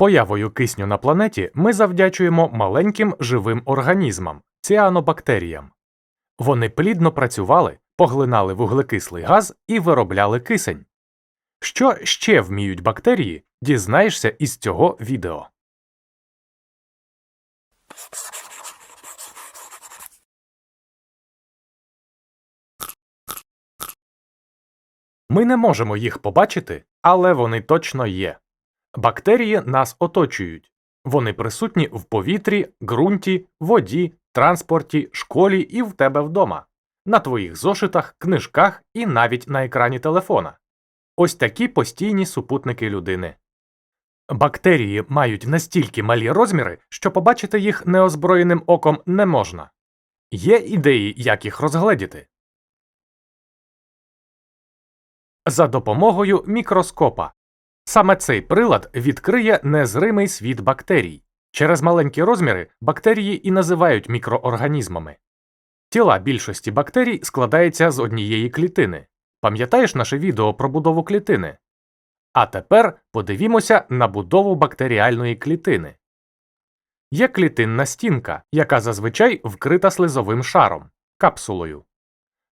Появою кисню на планеті ми завдячуємо маленьким живим організмам ціанобактеріям. Вони плідно працювали, поглинали вуглекислий газ і виробляли кисень. Що ще вміють бактерії, дізнаєшся із цього відео. Ми не можемо їх побачити, але вони точно є. Бактерії нас оточують. Вони присутні в повітрі, ґрунті, воді, транспорті, школі і в тебе вдома, на твоїх зошитах, книжках і навіть на екрані телефона. Ось такі постійні супутники людини. Бактерії мають настільки малі розміри, що побачити їх неозброєним оком не можна. Є ідеї, як їх розгледіти. За допомогою мікроскопа. Саме цей прилад відкриє незримий світ бактерій. Через маленькі розміри бактерії і називають мікроорганізмами. Тіла більшості бактерій складається з однієї клітини. Пам'ятаєш наше відео про будову клітини? А тепер подивімося на будову бактеріальної клітини. Є клітинна стінка, яка зазвичай вкрита слизовим шаром капсулою.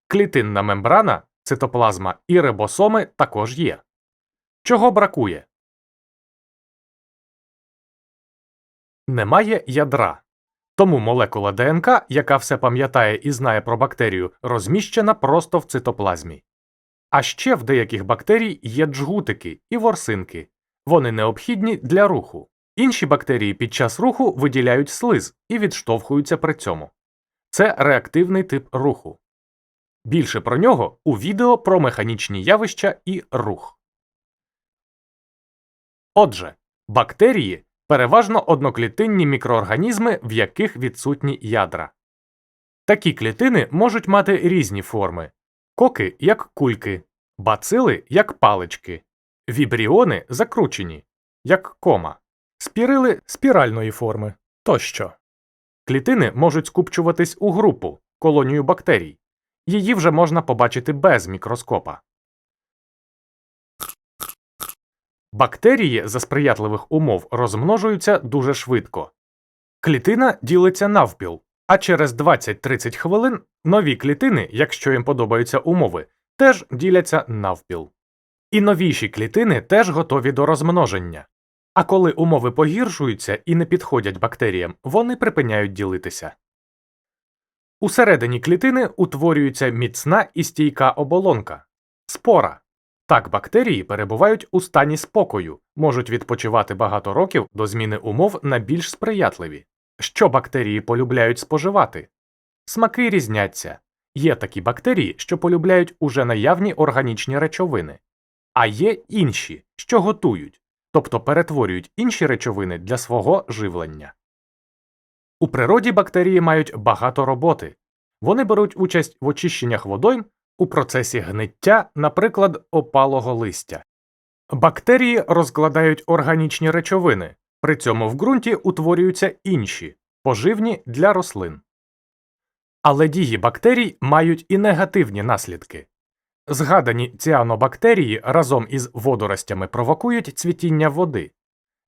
Клітинна мембрана, цитоплазма і рибосоми також є. Чого бракує? Немає ядра. Тому молекула ДНК, яка все пам'ятає і знає про бактерію, розміщена просто в цитоплазмі. А ще в деяких бактерій є джгутики і ворсинки. Вони необхідні для руху. Інші бактерії під час руху виділяють слиз і відштовхуються при цьому. Це реактивний тип руху. Більше про нього у відео про механічні явища і рух. Отже, бактерії переважно одноклітинні мікроорганізми, в яких відсутні ядра. Такі клітини можуть мати різні форми коки як кульки, бацили як палички, вібріони закручені, як кома, спірили спіральної форми тощо. Клітини можуть скупчуватись у групу колонію бактерій. Її вже можна побачити без мікроскопа. Бактерії за сприятливих умов розмножуються дуже швидко. Клітина ділиться навпіл, а через 20-30 хвилин нові клітини, якщо їм подобаються умови, теж діляться навпіл. І новіші клітини теж готові до розмноження. А коли умови погіршуються і не підходять бактеріям, вони припиняють ділитися. Усередині клітини утворюється міцна і стійка оболонка спора. Так бактерії перебувають у стані спокою, можуть відпочивати багато років до зміни умов на більш сприятливі. Що бактерії полюбляють споживати? Смаки різняться. Є такі бактерії, що полюбляють уже наявні органічні речовини, а є інші, що готують, тобто перетворюють інші речовини для свого живлення. У природі бактерії мають багато роботи. Вони беруть участь в очищеннях водойм у процесі гниття, наприклад, опалого листя. Бактерії розкладають органічні речовини, при цьому в ґрунті утворюються інші, поживні для рослин. Але дії бактерій мають і негативні наслідки. Згадані ціанобактерії разом із водоростями провокують цвітіння води.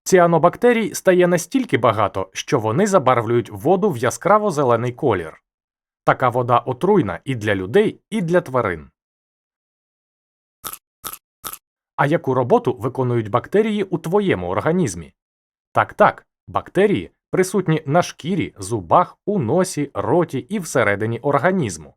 Ціанобактерій стає настільки багато, що вони забарвлюють воду в яскраво зелений колір. Така вода отруйна і для людей, і для тварин. А яку роботу виконують бактерії у твоєму організмі? Так так, бактерії присутні на шкірі, зубах, у носі, роті і всередині організму.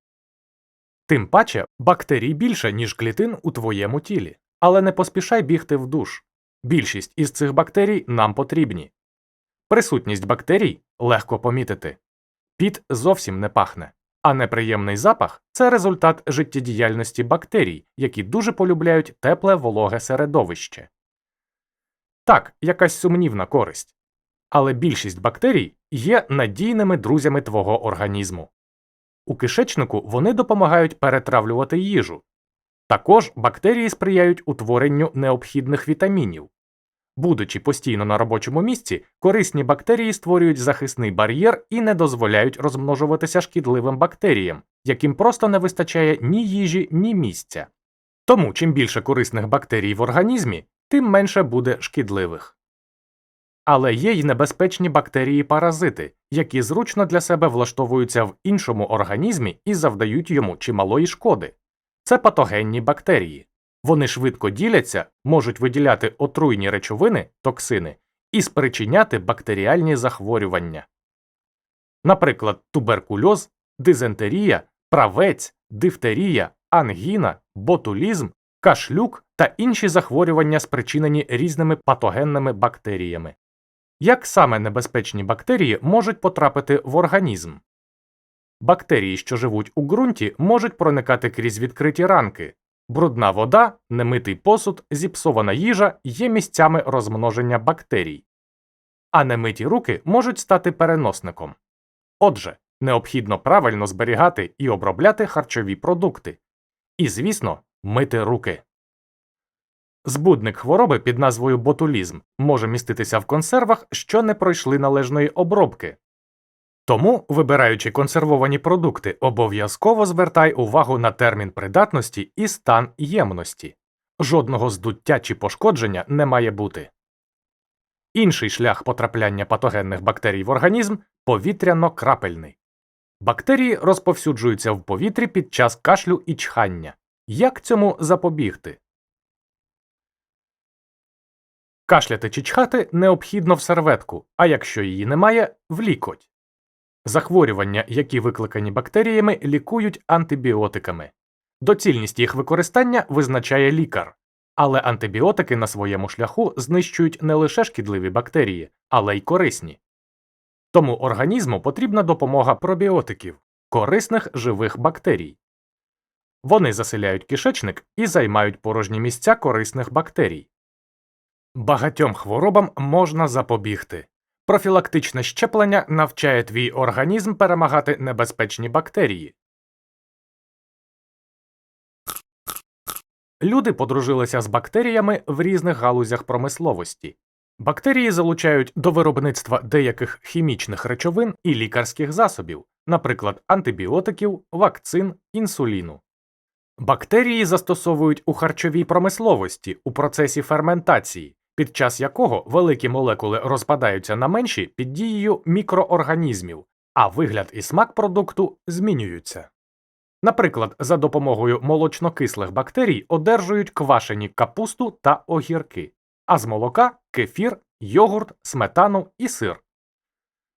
Тим паче бактерій більше, ніж клітин у твоєму тілі, але не поспішай бігти в душ. Більшість із цих бактерій нам потрібні. Присутність бактерій легко помітити. Піт зовсім не пахне, а неприємний запах це результат життєдіяльності бактерій, які дуже полюбляють тепле вологе середовище. Так, якась сумнівна користь. Але більшість бактерій є надійними друзями твого організму. У кишечнику вони допомагають перетравлювати їжу. Також бактерії сприяють утворенню необхідних вітамінів. Будучи постійно на робочому місці, корисні бактерії створюють захисний бар'єр і не дозволяють розмножуватися шкідливим бактеріям, яким просто не вистачає ні їжі, ні місця. Тому чим більше корисних бактерій в організмі, тим менше буде шкідливих. Але є й небезпечні бактерії-паразити, які зручно для себе влаштовуються в іншому організмі і завдають йому чималої шкоди. Це патогенні бактерії. Вони швидко діляться, можуть виділяти отруйні речовини, токсини і спричиняти бактеріальні захворювання. Наприклад, туберкульоз, дизентерія, правець, дифтерія, ангіна, ботулізм, кашлюк та інші захворювання, спричинені різними патогенними бактеріями. Як саме небезпечні бактерії можуть потрапити в організм? Бактерії, що живуть у ґрунті, можуть проникати крізь відкриті ранки. Брудна вода, немитий посуд, зіпсована їжа є місцями розмноження бактерій, а немиті руки можуть стати переносником. Отже, необхідно правильно зберігати і обробляти харчові продукти. І, звісно, мити руки. Збудник хвороби під назвою ботулізм може міститися в консервах, що не пройшли належної обробки. Тому, вибираючи консервовані продукти, обов'язково звертай увагу на термін придатності і стан ємності. Жодного здуття чи пошкодження не має бути. Інший шлях потрапляння патогенних бактерій в організм повітряно-крапельний. Бактерії розповсюджуються в повітрі під час кашлю і чхання. Як цьому запобігти? Кашляти чи чхати необхідно в серветку, а якщо її немає, в лікоть. Захворювання, які викликані бактеріями, лікують антибіотиками. Доцільність їх використання визначає лікар, але антибіотики на своєму шляху знищують не лише шкідливі бактерії, але й корисні. Тому організму потрібна допомога пробіотиків, корисних живих бактерій. Вони заселяють кишечник і займають порожні місця корисних бактерій. Багатьом хворобам можна запобігти. Профілактичне щеплення навчає твій організм перемагати небезпечні бактерії. Люди подружилися з бактеріями в різних галузях промисловості. Бактерії залучають до виробництва деяких хімічних речовин і лікарських засобів, наприклад, антибіотиків, вакцин, інсуліну. Бактерії застосовують у харчовій промисловості у процесі ферментації, під час якого великі молекули розпадаються на менші під дією мікроорганізмів, а вигляд і смак продукту змінюються. Наприклад, за допомогою молочнокислих бактерій одержують квашені капусту та огірки, а з молока кефір, йогурт, сметану і сир.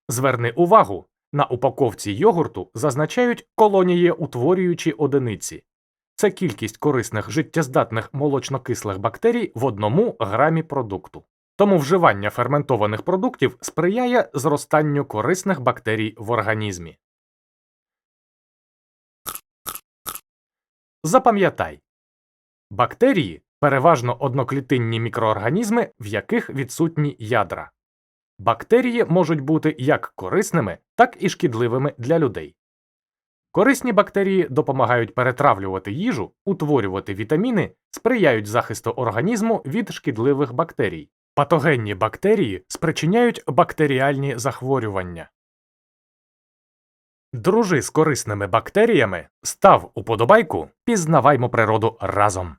Зверни увагу, на упаковці йогурту зазначають колонієутворюючі одиниці. Це кількість корисних життєздатних молочнокислих бактерій в одному грамі продукту. Тому вживання ферментованих продуктів сприяє зростанню корисних бактерій в організмі. Запам'ятай бактерії переважно одноклітинні мікроорганізми, в яких відсутні ядра. Бактерії можуть бути як корисними, так і шкідливими для людей. Корисні бактерії допомагають перетравлювати їжу, утворювати вітаміни, сприяють захисту організму від шкідливих бактерій. Патогенні бактерії спричиняють бактеріальні захворювання. Дружи з корисними бактеріями, став уподобайку, пізнаваймо природу разом.